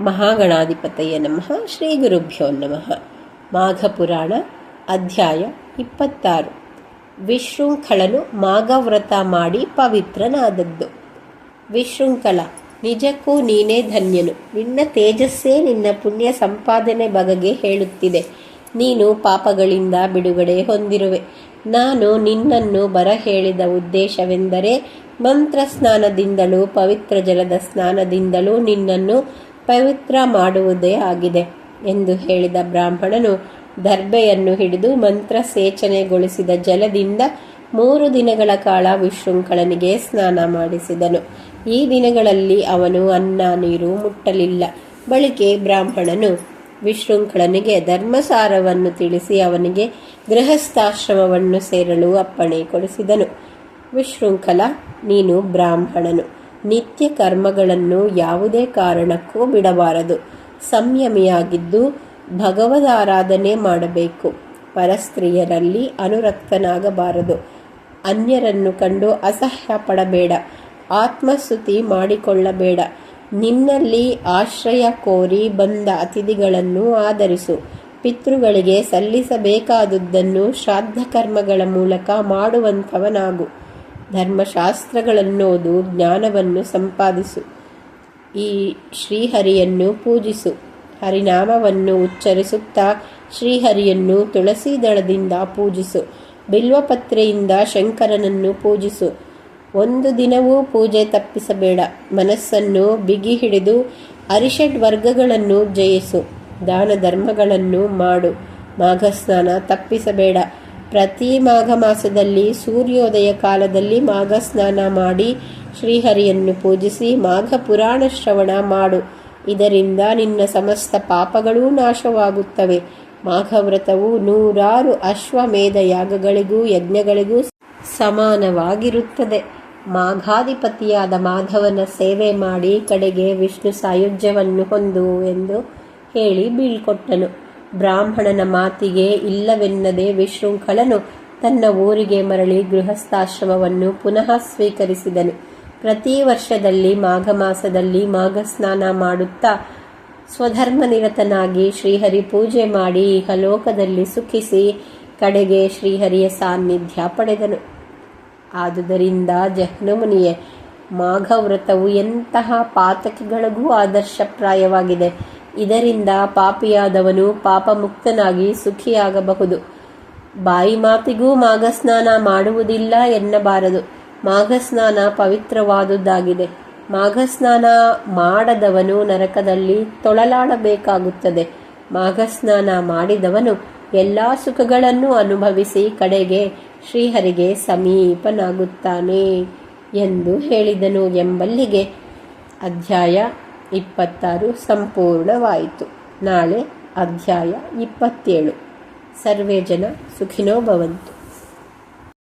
ಮಹಾಗಣಾಧಿಪತಯ ನಮಃ. ಶ್ರೀ ಗುರುಭ್ಯೋ ನಮಃ. ಮಾಘಪುರಾಣ ಅಧ್ಯಾಯ ಇಪ್ಪತ್ತಾರು. ವಿಶೃಂಖಲನು ಮಾಘವ್ರತ ಮಾಡಿ ಪವಿತ್ರನಾದದ್ದು. ವಿಶೃಂಖಲ, ನಿಜಕ್ಕೂ ನೀನೇ ಧನ್ಯನು. ನಿನ್ನ ತೇಜಸ್ಸೇ ನಿನ್ನ ಪುಣ್ಯ ಸಂಪಾದನೆ ಬಗೆಗೆ ಹೇಳುತ್ತಿದೆ. ನೀನು ಪಾಪಗಳಿಂದ ಬಿಡುಗಡೆ ಹೊಂದಿರುವೆ. ನಾನು ನಿನ್ನನ್ನು ಬರ ಹೇಳಿದ ಉದ್ದೇಶವೆಂದರೆ ಮಂತ್ರ ಸ್ನಾನದಿಂದಲೂ ಪವಿತ್ರ ಜಲದ ಸ್ನಾನದಿಂದಲೂ ನಿನ್ನನ್ನು ಪವಿತ್ರ ಮಾಡುವುದೇ ಆಗಿದೆ ಎಂದು ಹೇಳಿದ ಬ್ರಾಹ್ಮಣನು ದರ್ಬೆಯನ್ನು ಹಿಡಿದು ಮಂತ್ರ ಸೇಚನೆಗೊಳಿಸಿದ ಜಲದಿಂದ ಮೂರು ದಿನಗಳ ಕಾಲ ವಿಶೃಂಖಳನಿಗೆ ಸ್ನಾನ ಮಾಡಿಸಿದನು. ಈ ದಿನಗಳಲ್ಲಿ ಅವನು ಅನ್ನ, ನೀರು ಮುಟ್ಟಲಿಲ್ಲ. ಬಳಿಕೆ ಬ್ರಾಹ್ಮಣನು ವಿಶೃಂಖಲನಿಗೆ ಧರ್ಮಸಾರವನ್ನು ತಿಳಿಸಿ ಅವನಿಗೆ ಗೃಹಸ್ಥಾಶ್ರಮವನ್ನು ಸೇರಲು ಅಪ್ಪಣೆ ಕೊಡಿಸಿದನು. ವಿಶೃಂಖಲ, ನೀನು ಬ್ರಾಹ್ಮಣನು. ನಿತ್ಯ ಕರ್ಮಗಳನ್ನು ಯಾವುದೇ ಕಾರಣಕ್ಕೂ ಬಿಡಬಾರದು. ಸಂಯಮಿಯಾಗಿದ್ದು ಭಗವದಾರಾಧನೆ ಮಾಡಬೇಕು. ಪರಸ್ತ್ರೀಯರಲ್ಲಿ ಅನುರಕ್ತನಾಗಬಾರದು. ಅನ್ಯರನ್ನು ಕಂಡು ಅಸಹ್ಯ ಪಡಬೇಡ ಆತ್ಮಸ್ತುತಿ ಮಾಡಿಕೊಳ್ಳಬೇಡ. ನಿನ್ನಲ್ಲಿ ಆಶ್ರಯ ಕೋರಿ ಬಂದ ಅತಿಥಿಗಳನ್ನು ಆಧರಿಸು. ಪಿತೃಗಳಿಗೆ ಸಲ್ಲಿಸಬೇಕಾದುದನ್ನು ಶ್ರಾದ್ದ ಕರ್ಮಗಳ ಮೂಲಕ ಮಾಡುವಂಥವನಾಗು. ಧರ್ಮಶಾಸ್ತ್ರಗಳನ್ನೋದು, ಜ್ಞಾನವನ್ನು ಸಂಪಾದಿಸು. ಈ ಶ್ರೀಹರಿಯನ್ನು ಪೂಜಿಸು. ಹರಿನಾಮವನ್ನು ಉಚ್ಚರಿಸುತ್ತಾ ಶ್ರೀಹರಿಯನ್ನು ತುಳಸಿ ದಳದಿಂದ ಪೂಜಿಸು. ಬಿಲ್ವಪತ್ರೆಯಿಂದ ಶಂಕರನನ್ನು ಪೂಜಿಸು. ಒಂದು ದಿನವೂ ಪೂಜೆ ತಪ್ಪಿಸಬೇಡ. ಮನಸ್ಸನ್ನು ಬಿಗಿ ಹಿಡಿದು ಅರಿಷಡ್ ವರ್ಗಗಳನ್ನು ಜಯಿಸು. ದಾನ ಧರ್ಮಗಳನ್ನು ಮಾಡು. ಮಾಘಸ್ನಾನ ತಪ್ಪಿಸಬೇಡ. ಪ್ರತಿ ಮಾಘ ಮಾಸದಲ್ಲಿ ಸೂರ್ಯೋದಯ ಕಾಲದಲ್ಲಿ ಮಾಘ ಸ್ನಾನ ಮಾಡಿ ಶ್ರೀಹರಿಯನ್ನು ಪೂಜಿಸಿ ಮಾಘ ಪುರಾಣ ಶ್ರವಣ ಮಾಡು. ಇದರಿಂದ ನಿನ್ನ ಸಮಸ್ತ ಪಾಪಗಳೂ ನಾಶವಾಗುತ್ತವೆ. ಮಾಘವ್ರತವು ನೂರಾರು ಅಶ್ವಮೇಧ ಯಾಗಗಳಿಗೂ ಯಜ್ಞಗಳಿಗೂ ಸಮಾನವಾಗಿರುತ್ತದೆ. ಮಾಘಾಧಿಪತಿಯಾದ ಮಾಧವನ ಸೇವೆ ಮಾಡಿ ಕಡೆಗೆ ವಿಷ್ಣು ಸಾಯುಜ್ಯವನ್ನು ಹೊಂದು ಎಂದು ಹೇಳಿ ಬೀಳ್ಕೊಟ್ಟನು. ಬ್ರಾಹ್ಮಣನ ಮಾತಿಗೆ ಇಲ್ಲವೆನ್ನದೆ ವಿಶೃಂಖಲನು ತನ್ನ ಊರಿಗೆ ಮರಳಿ ಗೃಹಸ್ಥಾಶ್ರಮವನ್ನು ಪುನಃ ಸ್ವೀಕರಿಸಿದನು. ಪ್ರತಿ ವರ್ಷದಲ್ಲಿ ಮಾಘ ಮಾಸದಲ್ಲಿ ಮಾಘ ಸ್ನಾನ ಮಾಡುತ್ತಾ ಸ್ವಧರ್ಮನಿರತನಾಗಿ ಶ್ರೀಹರಿ ಪೂಜೆ ಮಾಡಿ ಇಹಲೋಕದಲ್ಲಿ ಸುಖಿಸಿ ಕಡೆಗೆ ಶ್ರೀಹರಿಯ ಸಾನ್ನಿಧ್ಯ ಪಡೆದನು. ಆದುದರಿಂದ ಜಹ್ನಮುನಿಯೇ, ಮಾಘವ್ರತವು ಎಂತಹ ಪಾತಕಿಗಳಿಗೂ ಆದರ್ಶಪ್ರಾಯವಾಗಿದೆ. ಇದರಿಂದ ಪಾಪಿಯಾದವನು ಪಾಪಮುಕ್ತನಾಗಿ ಸುಖಿಯಾಗಬಹುದು. ಬಾಯಿ ಮಾತಿಗೂ ಮಾಘಸ್ನಾನ ಮಾಡುವುದಿಲ್ಲ ಎನ್ನಬಾರದು. ಮಾಘಸ್ನಾನ ಪವಿತ್ರವಾದುದಾಗಿದೆ. ಮಾಘಸ್ನಾನ ಮಾಡದವನು ನರಕದಲ್ಲಿ ತೊಳಲಾಡಬೇಕಾಗುತ್ತದೆ. ಮಾಘಸ್ನಾನ ಮಾಡಿದವನು ಎಲ್ಲ ಸುಖಗಳನ್ನು ಅನುಭವಿಸಿ ಕಡೆಗೆ ಶ್ರೀಹರಿಗೆ ಸಮೀಪನಾಗುತ್ತಾನೆ ಎಂದು ಹೇಳಿದನು ಎಂಬಲ್ಲಿಗೆ ಅಧ್ಯಾಯ ಇಪ್ಪತ್ತಾರು ಸಂಪೂರ್ಣವಾಯಿತು. ನಾಳೆ ಅಧ್ಯಾಯ ಇಪ್ಪತ್ತೇಳು. ಸರ್ವೇ ಜನ ಸುಖಿನೋ ಭವಂತು.